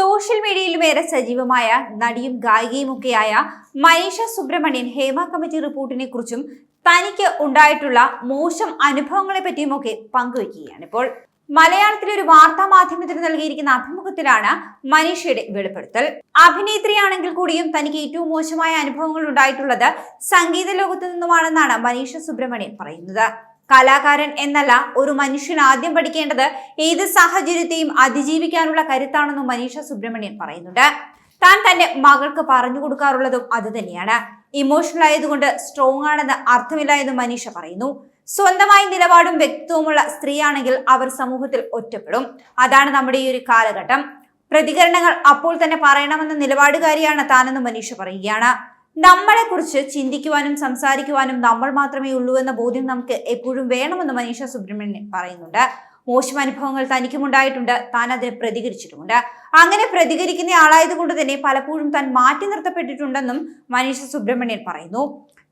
Social മീഡിയയിലും ഏറെ സജീവമായ നടിയും ഗായികയുമൊക്കെയായ മനീഷ സുബ്രഹ്മണ്യൻ ഹേമ കമ്മിറ്റി റിപ്പോർട്ടിനെ കുറിച്ചും തനിക്ക് ഉണ്ടായിട്ടുള്ള മോശം അനുഭവങ്ങളെ പറ്റിയുമൊക്കെ പങ്കുവയ്ക്കുകയാണ്. ഇപ്പോൾ മലയാളത്തിലെ ഒരു വാർത്താ മാധ്യമത്തിന് നൽകിയിരിക്കുന്ന അഭിമുഖത്തിലാണ് മനീഷയുടെ വെളിപ്പെടുത്തൽ. അഭിനേത്രിയാണെങ്കിൽ കൂടിയും തനിക്ക് ഏറ്റവും മോശമായ അനുഭവങ്ങൾ ഉണ്ടായിട്ടുള്ളത് സംഗീത ലോകത്തു നിന്നുമാണെന്നാണ് മനീഷ സുബ്രഹ്മണ്യൻ പറയുന്നത്. കലാകാരൻ എന്നല്ല ഒരു മനുഷ്യൻ ആദ്യം പഠിക്കേണ്ടത് ഏത് സാഹചര്യത്തെയും അതിജീവിക്കാനുള്ള കരുത്താണെന്നും മനീഷ സുബ്രഹ്മണ്യൻ പറയുന്നുണ്ട്. താൻ തന്റെ മകൾക്ക് പറഞ്ഞു കൊടുക്കാറുള്ളതും അത് തന്നെയാണ്. ഇമോഷണൽ ആയതുകൊണ്ട് സ്ട്രോങ് ആണെന്ന് അർത്ഥമില്ല എന്ന് മനീഷ പറയുന്നു. സ്വന്തമായി നിലപാടും വ്യക്തിത്വമുള്ള സ്ത്രീയാണെങ്കിൽ അവർ സമൂഹത്തിൽ ഒറ്റപ്പെടും. അതാണ് നമ്മുടെ ഈ ഒരു കാലഘട്ടം. പ്രതികരണങ്ങൾ അപ്പോൾ തന്നെ പറയണമെന്ന നിലപാടുകാരിയാണ് താനെന്ന് മനീഷ പറയുകയാണ്. നമ്മളെ കുറിച്ച് ചിന്തിക്കുവാനും സംസാരിക്കുവാനും നമ്മൾ മാത്രമേ ഉള്ളൂ എന്ന ബോധ്യം നമുക്ക് എപ്പോഴും വേണമെന്ന് മനീഷ സുബ്രഹ്മണ്യൻ പറയുന്നുണ്ട്. മോശം അനുഭവങ്ങൾ തനിക്കും ഉണ്ടായിട്ടുണ്ട്. താൻ അതിനെ പ്രതികരിച്ചിട്ടുമുണ്ട്. അങ്ങനെ പ്രതികരിക്കുന്ന ആളായതുകൊണ്ട് തന്നെ പലപ്പോഴും താൻ മാറ്റി നിർത്തപ്പെട്ടിട്ടുണ്ടെന്നും മനീഷ സുബ്രഹ്മണ്യൻ പറയുന്നു.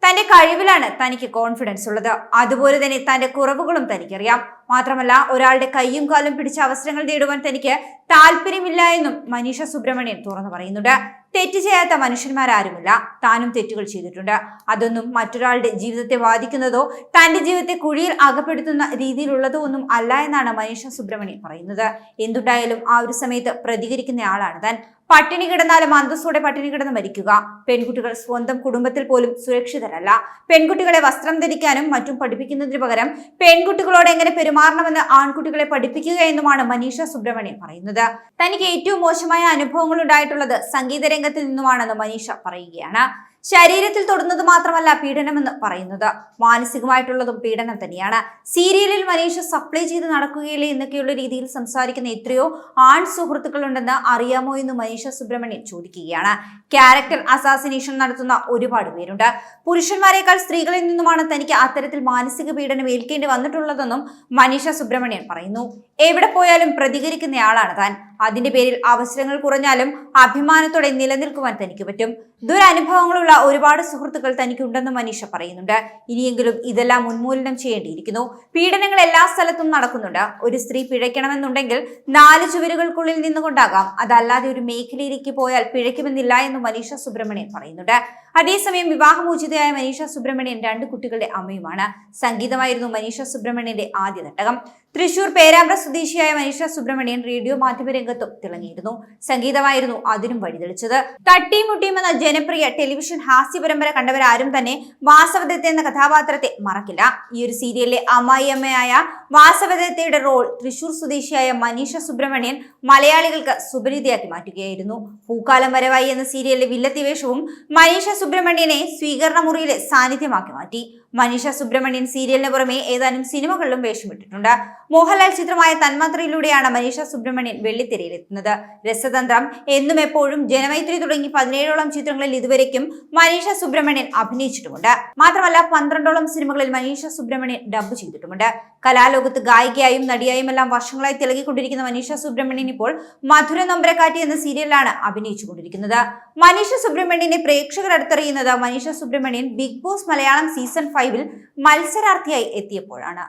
തന്റെ കഴിവിലാണ് തനിക്ക് കോൺഫിഡൻസ് ഉള്ളത്. അതുപോലെ തന്നെ തന്റെ കുറവുകളും തനിക്കറിയാം. മാത്രമല്ല ഒരാളുടെ കൈയും കാലും പിടിച്ച അവസരങ്ങൾ നേടുവാൻ തനിക്ക് താല്പര്യമില്ല എന്നും മനീഷ സുബ്രഹ്മണ്യൻ തുറന്നു പറയുന്നുണ്ട്. തെറ്റ് ചെയ്യാത്ത മനുഷ്യന്മാരാരുമില്ല. താനും തെറ്റുകൾ ചെയ്തിട്ടുണ്ട്. അതൊന്നും മറ്റൊരാളുടെ ജീവിതത്തെ ബാധിക്കുന്നതോ തന്റെ ജീവിതത്തെ കുഴിയിൽ അകപ്പെടുത്തുന്ന രീതിയിലുള്ളതോ ഒന്നും അല്ല എന്നാണ് മനീഷ സുബ്രഹ്മണ്യൻ പറയുന്നത്. എന്തുണ്ടായാലും ആ ഒരു സമയത്ത് പ്രതികരിക്കുന്ന ആളാണ് താൻ. പട്ടിണി കിടന്നാലും അന്തസ്സോടെ പട്ടിണി കിടന്ന് മരിക്കുക. പെൺകുട്ടികൾ സ്വന്തം കുടുംബത്തിൽ പോലും സുരക്ഷിതരല്ല. പെൺകുട്ടികളെ വസ്ത്രം ധരിക്കാനും മറ്റും പഠിപ്പിക്കുന്നതിന് പകരം പെൺകുട്ടികളോട് എങ്ങനെ പെരുമാറണമെന്ന് ആൺകുട്ടികളെ പഠിപ്പിക്കുക എന്നുമാണ് മനീഷ സുബ്രഹ്മണ്യൻ പറയുന്നത്. തനിക്ക് ഏറ്റവും മോശമായ അനുഭവങ്ങൾ ഉണ്ടായിട്ടുള്ളത് സംഗീത രംഗത്തിൽ നിന്നുമാണെന്ന് മനീഷ പറയുകയാണ്. ശരീരത്തിൽ തൊടുന്നത് മാത്രമല്ല പീഡനമെന്ന് പറയുന്നത്. മാനസികമായിട്ടുള്ളതും പീഡനം തന്നെയാണ്. സീരിയലിൽ മനീഷ സപ്ലൈ ചെയ്ത് നടക്കുകയില്ലേ എന്നൊക്കെയുള്ള രീതിയിൽ സംസാരിക്കുന്ന എത്രയോ ആൺ സുഹൃത്തുക്കളുണ്ടെന്ന് അറിയാമോ എന്ന് മനീഷ സുബ്രഹ്മണ്യൻ ചോദിക്കുകയാണ്. ക്യാരക്ടർ അസാസിനേഷൻ നടത്തുന്ന ഒരുപാട് പേരുണ്ട്. പുരുഷന്മാരെക്കാൾ സ്ത്രീകളിൽ നിന്നുമാണ് തനിക്ക് അത്തരത്തിൽ മാനസിക പീഡനം ഏൽക്കേണ്ടി വന്നിട്ടുള്ളതെന്നും മനീഷ സുബ്രഹ്മണ്യൻ പറയുന്നു. എവിടെ പോയാലും പ്രതികരിക്കുന്നയാളാണ് താൻ. അതിന്റെ പേരിൽ അവസരങ്ങൾ കുറഞ്ഞാലും അഭിമാനത്തോടെ നിലനിൽക്കുവാൻ തനിക്ക് പറ്റും. ദുരനുഭവങ്ങളുള്ള ഒരുപാട് സുഹൃത്തുക്കൾ തനിക്കുണ്ടെന്ന് മനീഷ പറയുന്നുണ്ട്. ഇനിയെങ്കിലും ഇതെല്ലാം ഉന്മൂലനം ചെയ്യേണ്ടിയിരിക്കുന്നു. പീഡനങ്ങൾ എല്ലാ സ്ഥലത്തും നടക്കുന്നുണ്ട്. ഒരു സ്ത്രീ പിഴയ്ക്കണമെന്നുണ്ടെങ്കിൽ നാല് ചുവരുകൾക്കുള്ളിൽ നിന്നുകൊണ്ടാകാം. അതല്ലാതെ ഒരു മേഖലയിലേക്ക് പോയാൽ പിഴയ്ക്കുമെന്നില്ല എന്ന് മനീഷ സുബ്രഹ്മണ്യൻ പറയുന്നുണ്ട്. അതേസമയം വിവാഹമോചിതയായ മനീഷ സുബ്രഹ്മണ്യൻ രണ്ട് കുട്ടികളുടെ അമ്മയുമാണ്. സംഗീതമായിരുന്നു മനീഷ സുബ്രഹ്മണ്യന്റെ ആദ്യ നാടകം. തൃശൂർ പേരാമ്പ്ര സ്വദേശിയായ മനീഷ സുബ്രഹ്മണ്യൻ റേഡിയോ മാധ്യമ രംഗത്തും തിളങ്ങിയിരുന്നു. സംഗീതമായിരുന്നു അതിനും വഴിതെളിച്ചത്. തട്ടിയും മുട്ടിയും എന്ന ജനപ്രിയ ടെലിവിഷൻ ഹാസ്യ പരമ്പര കണ്ടവരാരും തന്നെ വാസവദത്ത എന്ന കഥാപാത്രത്തെ മറക്കില്ല. ഈ ഒരു സീരിയലിലെ അമ്മായിയമ്മയായ വാസവദത്തയുടെ റോൾ തൃശൂർ സ്വദേശിയായ മനീഷ സുബ്രഹ്മണ്യൻ മലയാളികൾക്ക് സുപരിതയാക്കി മാറ്റുകയായിരുന്നു. പൂക്കാലം വരവായി എന്ന സീരിയലിലെ വില്ലത്തിവേഷവും മനീഷ സുബ്രഹ്മണ്യനെ സ്വീകരണ മുറിയിലെ സാന്നിധ്യമാക്കി മാറ്റി. മനീഷ സുബ്രഹ്മണ്യൻ സീരിയലിന് പുറമെ ഏതാനും സിനിമകളിലും വേഷമിട്ടിട്ടുണ്ട്. മോഹൻലാൽ ചിത്രമായ തന്മാത്രയിലൂടെയാണ് മനീഷ സുബ്രഹ്മണ്യൻ വെള്ളിത്തിരയിലെത്തുന്നത് രസതന്ത്രം എന്നും എപ്പോഴും ജനമൈത്രി തുടങ്ങി പതിനേഴോളം ചിത്രങ്ങളിൽ ഇതുവരേക്കും മനീഷ സുബ്രഹ്മണ്യൻ അഭിനയിച്ചിട്ടുമുണ്ട്. മാത്രമല്ല പന്ത്രണ്ടോളം സിനിമകളിൽ മനീഷ സുബ്രഹ്മണ്യൻ ഡബ് ചെയ്തിട്ടുമുണ്ട്. കലാലോകത്ത് ഗായികയായും നടിയായും എല്ലാം വർഷങ്ങളായി തിളങ്ങിക്കൊണ്ടിരിക്കുന്ന മനീഷ സുബ്രഹ്മണ്യൻ ഇപ്പോൾ മധുര നൊമ്പരക്കാറ്റി എന്ന സീരിയലിലാണ് അഭിനയിച്ചുകൊണ്ടിരിക്കുന്നത്. മനീഷ സുബ്രഹ്മണ്യനെ പ്രേക്ഷകർ അടുത്തറിയുന്നത് Manisha Subrahmanyan Big Boss Malayalam season ഫൈവിൽ മത്സരാർത്ഥിയായി എത്തിയപ്പോഴാണ്.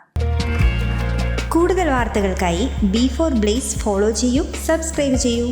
കൂടുതൽ വാർത്തകൾക്കായി ബി ഫോർ ബ്ലേസ് ഫോളോ ചെയ്യൂ സബ്സ്ക്രൈബ് ചെയ്യൂ.